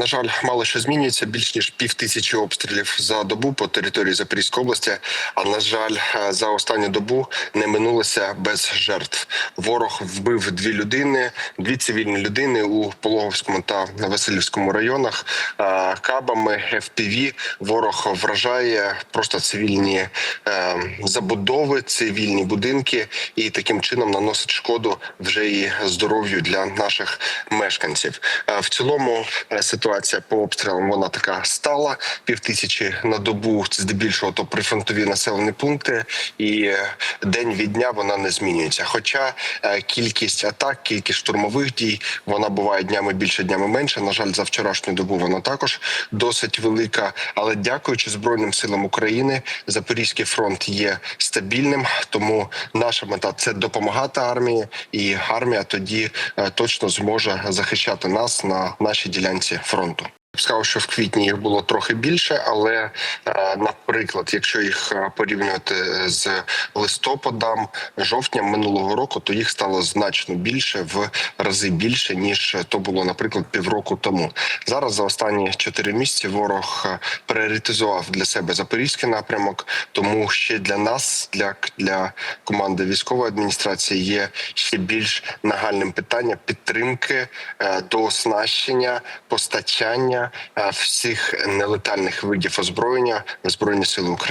На жаль, мало що змінюється. Більш ніж пів тисячі обстрілів за добу по території Запорізької області. А на жаль, е, за останню добу не минулося без жертв. Ворог вбив дві людини, дві цивільні людини у Пологовському та Васильівському районах. Е, Кабами FPV ворог вражає просто цивільні е, забудови, цивільні будинки і таким чином наносить шкоду вже і здоров'ю для наших мешканців. В цілому е, ситуація по обстрілам вона така стала пів тисячі на добу. Здебільшого то прифронтові населені пункти, і е, день від дня вона не змінюється. Хоча е, кількість атак, кількість штурмових дій вона буває днями більше, днями менше. На жаль, за вчорашню добу вона також досить велика. Але дякуючи Збройним силам України, Запорізький фронт є стабільним. Тому наша мета це допомагати армії, і армія тоді е, точно зможе захищати нас на нашій ділянці фронту. Toronto. Сказав, що в квітні їх було трохи більше, але е, наприклад, якщо їх е, порівнювати з листопадом, жовтням минулого року, то їх стало значно більше в рази більше ніж то було, наприклад, півроку тому. Зараз за останні чотири місяці ворог е, пріоритизував для себе запорізький напрямок. Тому ще для нас, для, для команди військової адміністрації, є ще більш нагальним питання підтримки е, до оснащення, постачання е, всіх нелетальних видів озброєння в збройні сили України.